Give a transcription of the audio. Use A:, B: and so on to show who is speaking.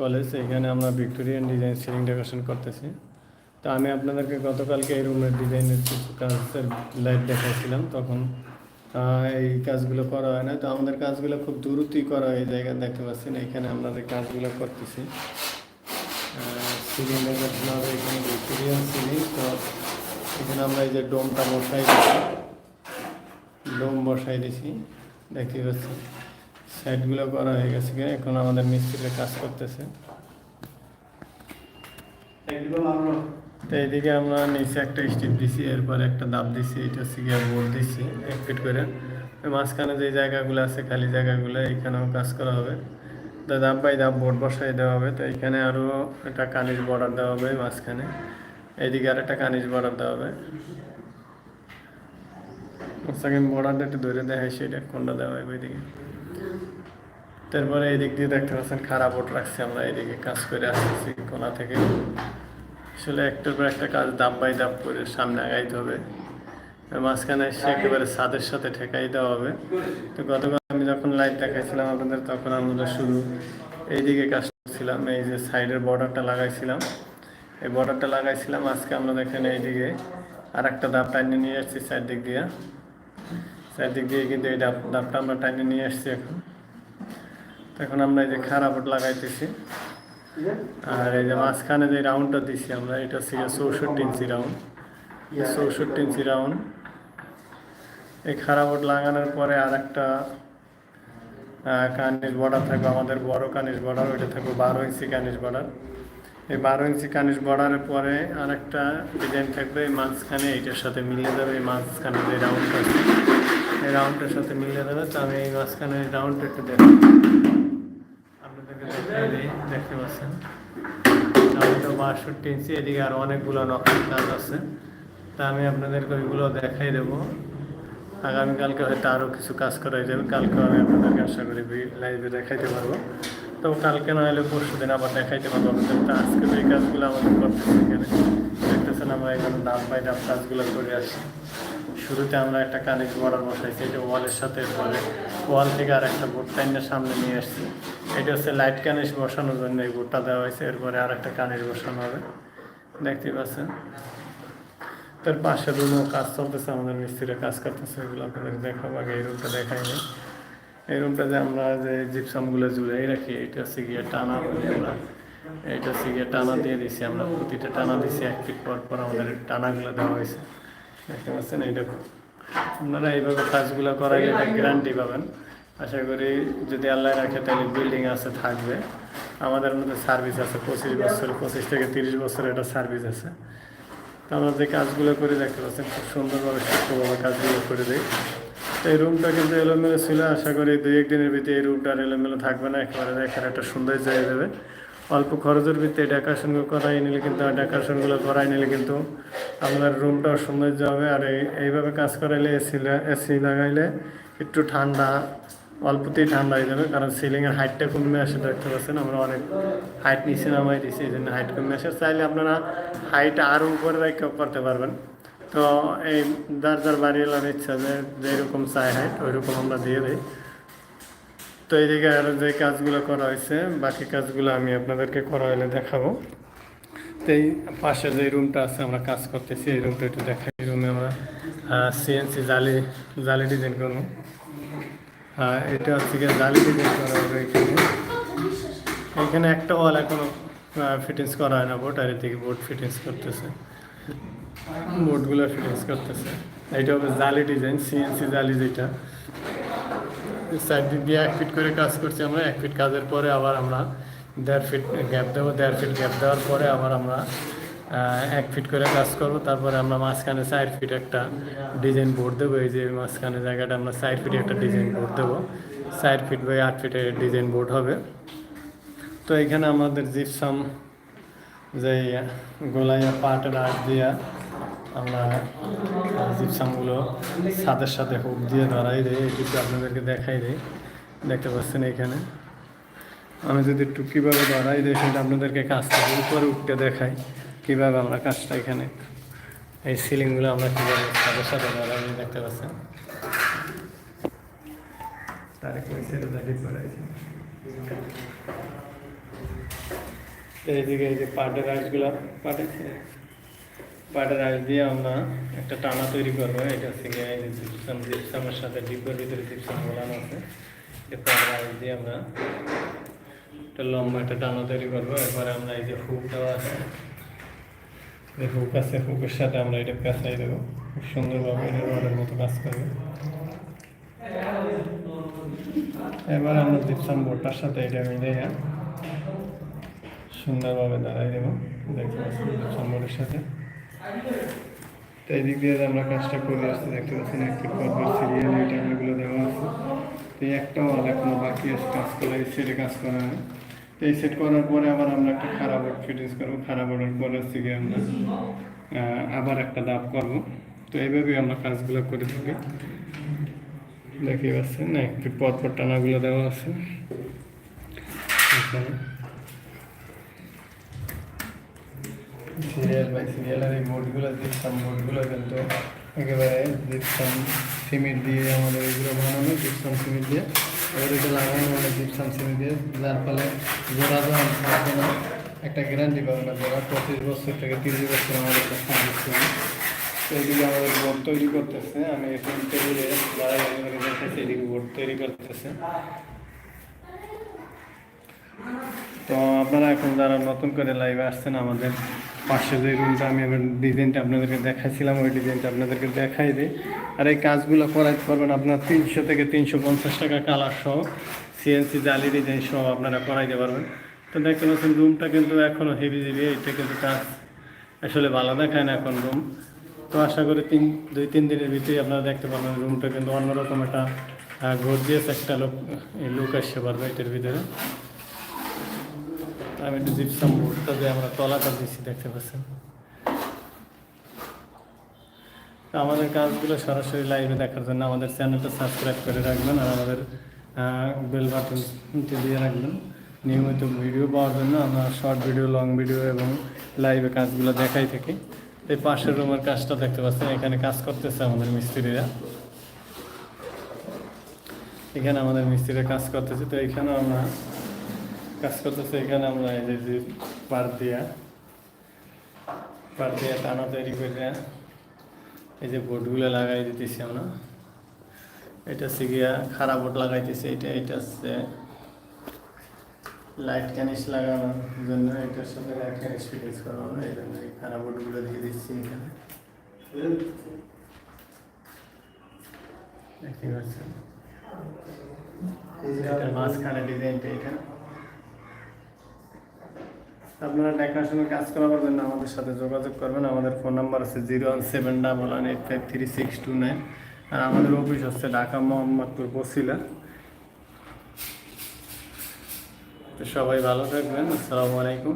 A: College এখানে আমরা Victorian design ceiling decoration করতেছি। তো আমি আপনাদেরকে গতকালকে এই রুমের ডিজাইনের কিছু কাজের লাইট দেখাইছিলাম, তখন এই কাজগুলো করা হয় না। তো আমাদের কাজগুলো খুব দ্রুতই করা হয় এই জায়গায় দেখতে পাচ্ছেন, এখানে আমরা এই কাজগুলো করতেছি সিলিং ডেকোরেশন হবে এখানে ভিক্টোরিয়ান সিলিং তো এখানে আমরা এই যে ডোমটা বসাই দিচ্ছি ডোম বসাই দিছি, দেখতে পাচ্ছি সাইডগুলো করা হয়ে গেছে এখন আমাদের মিস্ত্রিরা কাজ করতেছে। এইদিকে আমরা নিচে একটা স্টিপ দিছি, এরপর একটা দাব দিছি, এটা হচ্ছে গিয়ে বোর্ড দিছি, এক ফিট করে। মাঝখানে যে জায়গাগুলো আছে, খালি জায়গাগুলো, এইখানেও কাজ করা হবে। তো দাব বাই দাব বোর্ড বসাই দেওয়া হবে, তো এখানে আরও একটা কানিজ বর্ডার দেওয়া হবে মাঝখানে। এইদিকে আর একটা কানিজ বর্ডার দেওয়া হবে। সেকেন্ড বর্ডারটা একটু ধরে দেখাই, সেটা কোনটা দেওয়া হবে ওইদিকে। তারপরে এদিক দিয়ে দেখতে পাচ্ছেন খারাপ ওট রাখছি আমরা, এদিকে কাজ করে আসতেছি কোনা থেকে। আসলে একটার পর একটা কাজ দাব বাই দাব করে সামনে আগাইতে হবে। মাঝখানে এসে একেবারে ছাদের সাথে ঠেকাই দেওয়া হবে। তো গতকাল আমি যখন লাইট দেখাইছিলাম আপনাদের, তখন আমরা শুধু এইদিকে কাজ করছিলাম, এই যে সাইডের বর্ডারটা লাগাইছিলাম। এই বর্ডারটা লাগাইছিলাম, আজকে আমরা দেখেন এইদিকে আর একটা দাব টাইনে নিয়ে আসছি সাইড দিক দিয়ে। সাইড দিক দিয়ে কিন্তু এই ডাব ডাবটা আমরা টাইনে নিয়ে আসছি এখন। এখন আমরা এই যে খারাপ লাগাইতেছি। আর এই যে মাঝখানে যে রাউন্ডটা দিছি আমরা, এটা হচ্ছে চৌষট্টি ইঞ্চি রাউন্ড চৌষট্টি ইঞ্চি রাউন্ড এই খারাপ লাগানোর পরে আর একটা কানিস বর্ডার থাকবে, আমাদের বড় কানিস বর্ডার ওইটা থাকবে বারো ইঞ্চি কানিস বর্ডার এই বারো ইঞ্চি কানিস বর্ডারের পরে আর একটা ডিজাইন থাকবে, এই মাঝখানে এইটার সাথে মিলিয়ে যাবে এই মাঝখানে যে রাউন্ডটা এই রাউন্ডটার সাথে মিলিয়ে যাবে তো আমি এই মাঝখানে রাউন্ডটা একটু দেখো বাষট্টি ইঞ্চি, এদিকে আরও অনেকগুলো নকল কাজ আছে। তা আমি আপনাদেরকে ওইগুলো দেখাই দেবো। আগামীকালকে হয়তো আরও কিছু কাজ করা যাবে। কালকে আমি আপনাদেরকে আশা করি লাইভে দেখাইতে পারব। তো কালকে না হলে পরশু দিন আবার দেখাইতে পারব আপনাদের। তো এই কাজগুলো আমাদের এখানে। দেখতেছেন আমরা এখানে ডাব বাই ডাব কাজগুলো করে আসি। শুরুতে আমরা একটা কানেক্ট বর্ডার বসাইছি, এটা ওয়ালের সাথে পরে ওয়াল থেকে আর একটা বোর্ড টাইনের সামনে নিয়ে আসছি। এটা হচ্ছে লাইট কানেস বসানোর জন্য এই বোর্ডটা দেওয়া হয়েছে, এরপরে আর একটা কানেস বসানো হবে। দেখতেই পাচ্ছেন? তার পাশে রুমও কাজ চলতেছে, আমাদের মিস্ত্রিরা কাজ করতেছে, এগুলো আপনাদের দেখাবো আগে, এই রুমটা দেখাই নেই। এই রুমটা যে আমরা যে জিপসামগুলো জুড়াই রাখি, এটা হচ্ছে গিয়ে টানা। বলি আমরা এইটা গিয়ে টানা দিয়ে দিছি আমরা, প্রতিটা টানা দিছি, এক ফিট পর পর আমাদের টানাগুলো দেওয়া হয়েছে। দেখতে পাচ্ছেন এইটা আপনারা এইভাবে কাজগুলো করাইলে একটা গ্যারান্টি পাবেন। আশা করি যদি আল্লাহ রাখে তাহলে বিল্ডিং আছে, থাকবে। আমাদের মধ্যে সার্ভিস আছে, পঁচিশ বছর, পঁচিশ থেকে তিরিশ বছর এটা সার্ভিস আছে। তো আমরা যে কাজগুলো করে, দেখতে পাচ্ছেন খুব সুন্দরভাবে সুস্থভাবে কাজগুলো করে দিই। তো এই রুমটা কিন্তু এলোমেলো ছিল, আশা করি দুই একদিনের ভিতরে এই রুমটা আর এলোমেলো থাকবে না। একেবারে দেখেন একটা সুন্দর জায়গা দেবে অল্প খরচের ভিত্তিতে ডেকোরেশন করাই নিলে কিন্তু ডেকোরেশনগুলো করাই নিলে কিন্তু আপনার রুমটাও সৌন্দর্য হবে আর এই, এইভাবে কাজ করাইলে এসি এসি লাগাইলে একটু ঠান্ডা, অল্পতেই ঠান্ডা হয়ে যাবে। কারণ সিলিংয়ের হাইটটা কমে আসে, দেখতে পাচ্ছেন? আমরা অনেক হাইট নিচে নামাই দিচ্ছি এই জন্য হাইট কমে আসে। চাইলে আপনারা হাইট আরও উপরে রেখে করতে পারবেন। তো এই যার যার বাড়ি এলার ইচ্ছা যে, যেরকম চাই হাইট ওই রকম আমরা দিয়ে দিই। তো এইদিকে আরও যে কাজগুলো করা হয়েছে, বাকি কাজগুলো আমি আপনাদেরকে করা হলে দেখাবো। তো এই পাশে যে রুমটা আছে, আমরা কাজ করতেছি, এই রুমটা একটু দেখাই। এই রুমে আমরা সিএনসি জালি জালি ডিজাইন করব। এটা হচ্ছে গিয়ে জালি ডিজাইন করা হবে এখানে। এখানে একটা ওয়াল এখনও ফিটিংস করা হয় না বোর্ড আর এদিকে বোর্ড ফিটিংস করতেছে। বোর্ডগুলো ফিটিংস করতেছে। এটা হবে জালি ডিজাইন সিএনসি জালি যেটা। সাইড দিক দিয়ে এক ফিট করে কাজ করছি আমরা, এক ফিট কাজের পরে আবার আমরা দেড় ফিট গ্যাপ দেবো। দেড় ফিট গ্যাপ দেওয়ার পরে আবার আমরা এক ফিট করে কাজ করব। তারপরে আমরা মাঝখানে চার ফিট একটা ডিজাইন বোর্ড দেবো। এই যে মাঝখানে জায়গাটা আমরা চার ফিট একটা ডিজাইন বোর্ড দেবো। চার ফিট বাই আট ফিটের ডিজাইন বোর্ড হবে। তো এখানে আমাদের জিপসাম যে গোলাইয়া পাটের আট দিয়া আমরা জিপসামগুলো ছাদের সাথে হুক দিয়ে ধরাই এই কিন্তু আপনাদেরকে দেখাই দিই দেখতে পাচ্ছেন এখানে। আমি যদি একটু কীভাবে ধরাই দিই সেটা আপনাদেরকে কাজটা উপরে উঠতে দেখাই, কীভাবে আমরা কাজটা এখানে, এই সিলিংগুলো আমরা কীভাবে ছাদের সাথে ধরাই দেখতে পাচ্ছেন? তার এইদিকে এই যে পাটের আইসগুলো পাটের পাটের আইস দিয়ে আমরা একটা টানা তৈরি করব। এটা হচ্ছে জিপসামের সাথে ডিপের ভিতরে জিপসাম বলানো আছে। এটা পাটের আইস দিয়ে আমরা একটা লম্বা একটা টানা তৈরি করব। এরপরে আমরা এই যে হুক দেওয়া আছে যে হুক আছে, হুকের সাথে আমরা এটা পেঁচাই দেবো। খুব সুন্দরভাবে এটা মতো কাজ করবে। এবার আমরা জিপসাম বোর্ডটার সাথে এটা মিলে সুন্দরভাবে দাঁড়াই দেবো। দেখতে পাচ্ছি জিপসাম বোর্ডের সাথে। তো এই দিক দিয়ে আমরা কাজটা করে আসতে দেখতে পাচ্ছেন একটির পর পর সিরিয়াল এই টাইমগুলো দেওয়া আছে। তো এই একটা ওয়াল এখনও বাকি আছে, কাজ করা, এই সেটে কাজ করা হয়। তো এই সেট করার পরে আবার আমরা একটা খারাপ বোর্ড ফিটিংস করব। খারাপ বোর্ডের পরে হচ্ছে গিয়ে আমরা আবার একটা দাব করব। তো এইভাবেই আমরা কাজগুলো করে থাকি। দেখতে পাচ্ছেন না একটু পর পর টানাগুলো দেওয়া আছে। সিরিয়াল বাই সিরিয়ালের এই বোর্ডগুলো জিপসাম বোর্ডগুলো কিন্তু একেবারে জিপসাম সিমেন্ট দিয়ে আমাদের এগুলো বানানো জিপসাম সিমেন্ট দিয়ে এবার এটা লাগানো মানে জিপসাম সিমেন্ট দিয়ে যার ফলে জোড়া দেওয়া থাকবে না একটা গ্যারান্টি পাবে না জোড়া পঁচিশ বছর থেকে তিরিশ বছর আমাদের একটা সার্ভিস করবে তো এদিকে আমাদের বোর্ড তৈরি করতেছে আমি এখন টেবিলে যারা দেখেছি এদিকে বোর্ড তৈরি করতেছে তো আপনারা এখন যারা নতুন করে লাইভে আসছেন আমাদের পাশে যে রুমটা আমি এবার ডিজাইনটা আপনাদেরকে দেখাইছিলাম, ওই ডিজাইনটা আপনাদেরকে দেখাই দিই। আর এই কাজগুলো করাইতে পারবেন আপনার তিনশো থেকে তিনশো পঞ্চাশ টাকা কালার সহ সিএনসি জালি ডিজাইন সহ আপনারা করাইতে পারবেন। তো দেখতে পাচ্ছেন রুমটা কিন্তু এখনও হেভি হেভি এটা কিন্তু কাজ আসলে ভালো দেখায় না এখন রুম তো আশা করি তিন, দুই, তিন দিনের ভিতরেই আপনারা দেখতে পারবেন রুমটা কিন্তু অন্যরকম একটা গর্জিয়াস একটা লোক লুক আসতে পারবে এটার ভিতরে। আমি একটু জিপসাম দিয়ে আমরা তলাটা দিচ্ছি দেখতে পাচ্ছেন? আমাদের কাজগুলো সরাসরি লাইভে দেখার জন্য আমাদের চ্যানেলটা সাবস্ক্রাইব করে রাখবেন আর আমাদের বেল বাটনটি দিয়ে রাখবেন। নিয়মিত ভিডিও পাওয়ার জন্য আমরা শর্ট ভিডিও লং ভিডিও এবং লাইভে কাজগুলো দেখাই থাকি। এই পাশের রুমের কাজটা দেখতে পাচ্ছেন, এখানে কাজ করতেছে আমাদের মিস্ত্রিরা। এখানে আমাদের মিস্ত্রিরা কাজ করতেছে, তো এখানেও আমরা কাজ করতেছে এখানে আমরা এই যে পার দিয়া পার দিয়া টানা তৈরি করে এই যে বোর্ডগুলো লাগাই দিতেছি আমরা। এটা হচ্ছে গিয়া খারাপ বোর্ড লাগাইতেছি এটা এটা হচ্ছে লাইট ক্যানিস লাগানোর জন্য এটার সাথে লাইট ক্যানিস ফিটিংস করানো এই জন্য এই খারাপ বোর্ডগুলো দিয়ে দিচ্ছি এখানে। দেখতে পাচ্ছেন? মাঝখানে ডিজাইনটা এটা। আপনারা দেখাশোনা কাজ করা করাবার না আমাদের সাথে যোগাযোগ করবেন। আমাদের ফোন নাম্বার আছে zero one seven double one eight five three six two nine. আর আমাদের অফিস হচ্ছে ঢাকা মোহাম্মদপুর বসিলা। তো সবাই ভালো থাকবেন। আসসালামু আলাইকুম।